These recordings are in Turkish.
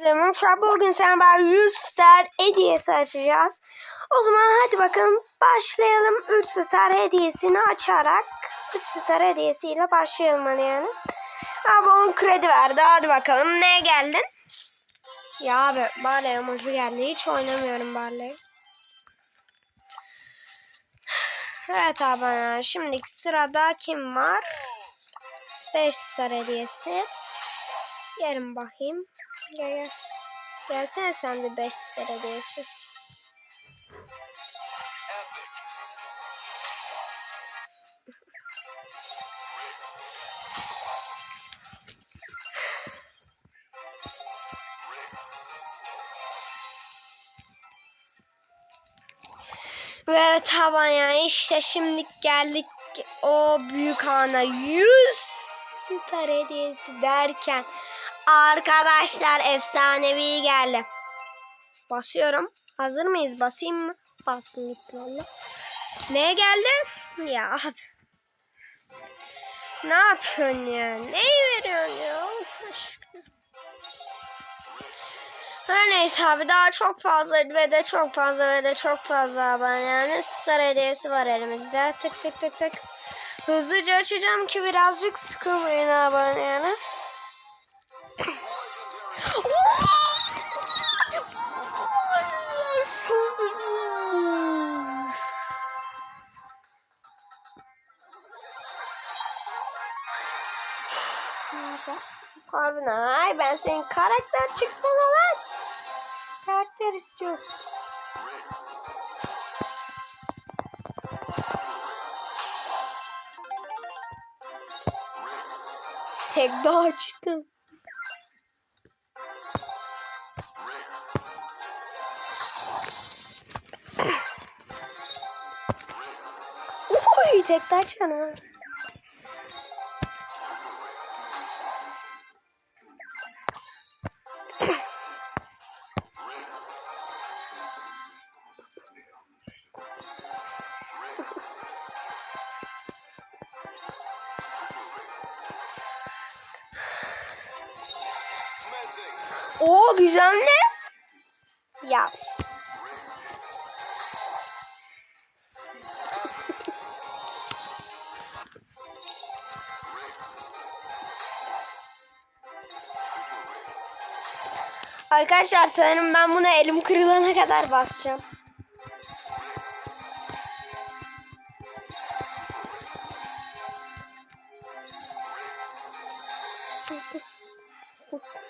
Şu an bugün sen ben 100 star hediyesi açacağız. O zaman hadi bakalım başlayalım 3 star hediyesini açarak 3 star hediyesiyle başlayalım hani yani. Abi 10 kredi verdi hadi bakalım neye geldin? Ya abi Barley emoji geldi hiç oynamıyorum Barley. Evet abi şimdi sırada kim var? 5 star hediyesi. Yarın bakayım. Gel gel. Gelsene sen de 5 star hediyesi. Ve taban yani işte şimdi geldik o büyük ana 100 star hediyesi derken arkadaşlar efsanevi geldi. Basıyorum. Hazır mıyız? Basayım mı? Basın lütfen. Neye geldi? Ya abi. Ne yapıyorsun ya? Neyi veriyorsun ya? Of aşkına. Her neyse abi daha çok fazla ve de çok fazla ve de çok fazla abone yani star hediyesi var elimizde. Tık tık tık tık. Hızlıca açacağım ki birazcık sıkılmayın abone yani. Harbiden ay ben senin karakter çıksana lan. Karakter istiyorum. Tek daha açtım. Oy tek daha açanım. Oo güzel ne? Ya. Arkadaşlar sanırım ben buna elim kırılana kadar basacağım.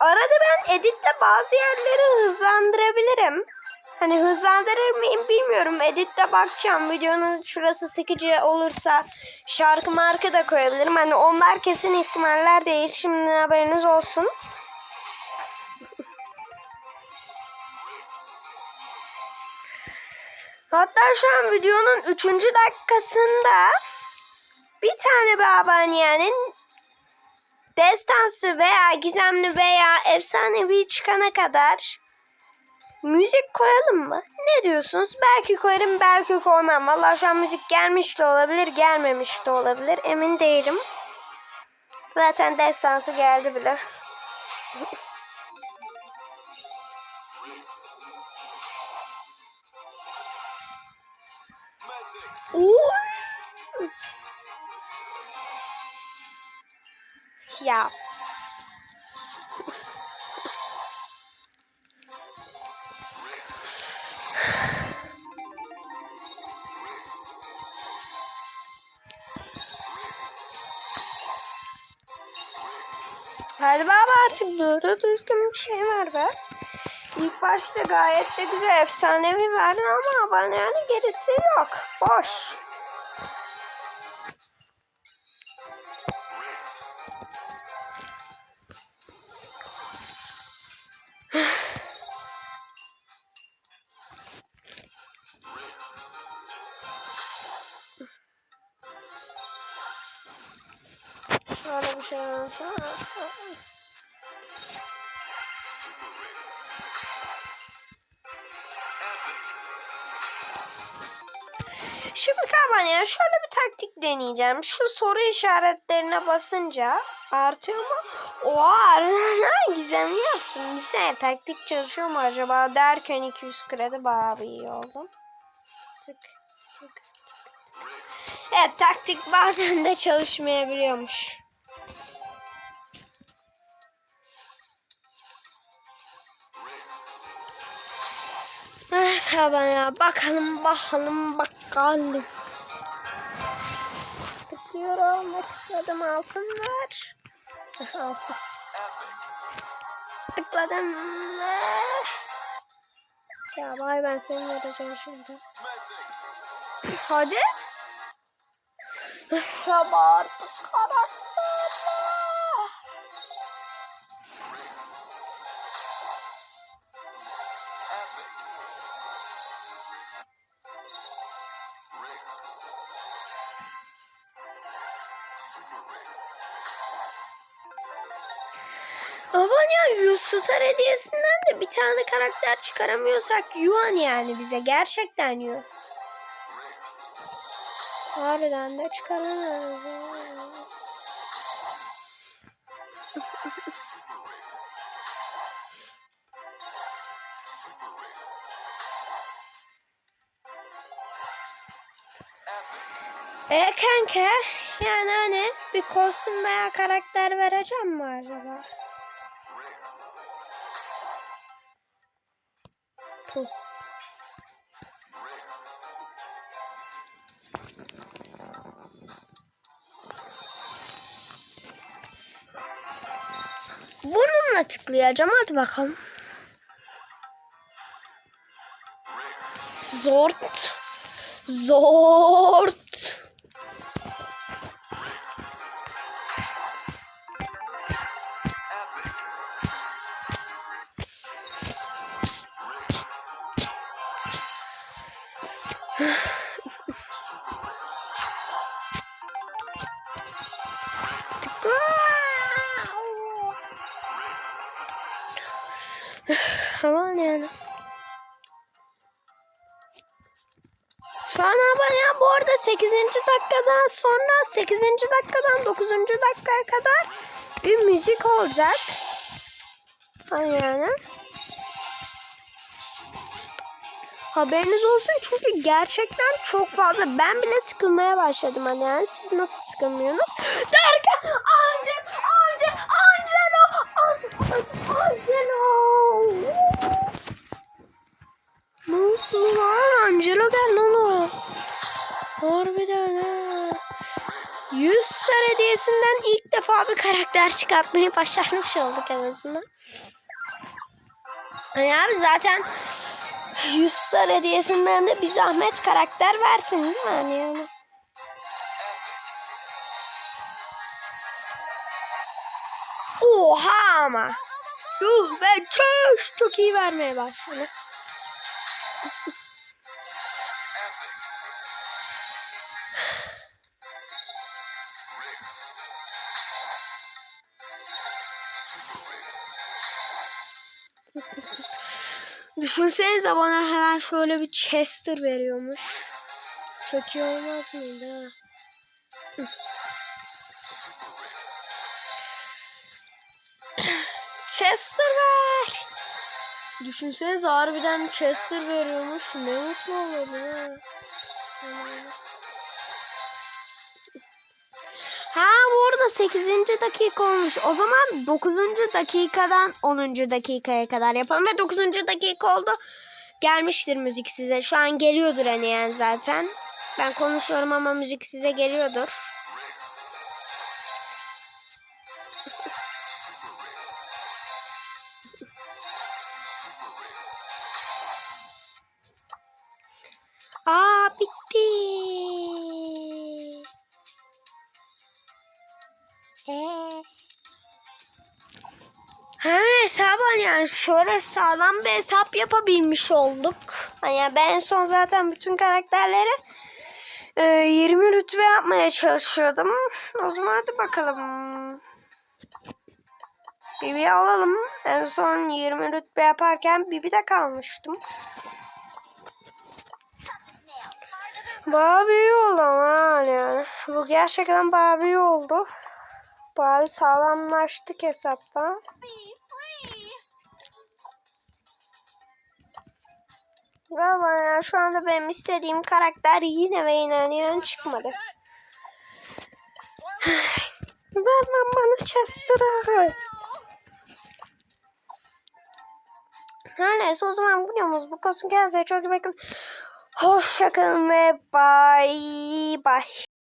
Arada ben editte bazı yerleri hızlandırabilirim. Hani hızlandırır mıyım bilmiyorum. Editte bakacağım. Videonun şurası sıkıcı olursa şarkı marka da koyabilirim. Hani onlar kesin ihtimaller değil. Şimdi haberiniz olsun. Hatta şu an videonun 3. dakikasında bir tane babaniyenin destansı veya gizemli veya efsanevi çıkana kadar müzik koyalım mı? Ne diyorsunuz? Belki koyarım belki koymam. Valla şu an müzik gelmiş de olabilir gelmemiş de olabilir. Emin değilim. Zaten destansı geldi bile. Ya. Hadi baba artık doğru düzgün bir şey ver be. İlk başta gayet de güzel efsanevi verdin ama bana yani gerisi yok. Boş. Şöyle bir şey olsa. Şimdi kampanya şöyle bir taktik deneyeceğim. Şu soru işaretlerine basınca artıyor mu? Oha ha, gizemli yaptım. Bir saniye taktik çalışıyor mu acaba derken 200 kredi bayağı bir iyi oldum. Tık tık tık. Evet taktik bazen de çalışmayabiliyormuş. Ya bakalım bakalım bakalım. Tıklıyorum tıkladım altınlar. Altın. Tıkladım. Ya vay ben seni vereceğim şimdi. Hadi. Şabart karakterler. Aman ya Yusuflar hediyesinden de bir tane karakter çıkaramıyorsak Yuan yani bize gerçekten Yuan. Harbiden de çıkaramıyoruz. E kanka yani hani bir kostüm veya karakter vereceğim mi acaba? Puh. Bununla tıklayacağım hadi bakalım. Zort. Zort. Yani. Şu an ya bu arada 8. dakikadan sonra 8. dakikadan 9. dakikaya kadar bir müzik olacak. Hani yani. Haberiniz olsun çünkü gerçekten çok fazla. Ben bile sıkılmaya başladım hani yani. Siz nasıl sıkılmıyorsunuz? Derken Angel, Angel, Angelo, An- Angelo. Angelo gel lan o. Harbiden ha. 100 star hediyesinden ilk defa bir karakter çıkartmayı başarmış olduk en azından. Yani abi zaten 100 star hediyesinden de bir zahmet karakter versin değil mi? Hani yani. Oha ama. Yuh be çöş çok iyi vermeye başladı. Düşünsenize bana hemen şöyle bir Chester veriyormuş. Çok iyi olmaz mıydı. Chester ver. Düşünsenize harbiden Chester veriyormuş. Ne mutlu olurdum ha. Ha bu arada 8. dakika olmuş. O zaman 9. dakikadan 10. dakikaya kadar yapalım. Ve 9. dakika oldu. Gelmiştir müzik size. Şu an geliyordur hani yani zaten. Ben konuşuyorum ama müzik size geliyordur. Ha hesabı yani şöyle sağlam bir hesap yapabilmiş olduk. Hani ben en son zaten bütün karakterleri e, 20 rütbe yapmaya çalışıyordum. O zaman hadi bakalım. Bibi alalım. En son 20 rütbe yaparken Bibi'de kalmıştım. Bayağı iyi oldu ama yani. Bu gerçekten bayağı iyi oldu. Bari sağlamlaştık hesapta. Valla ya şu anda benim istediğim karakter yine ve yine yine çıkmadı. Vermem bana Chester'ı. Her neyse o zaman videomuz bu olsun. Kendinize çok iyi bakın. Hoşçakalın ve bay bay.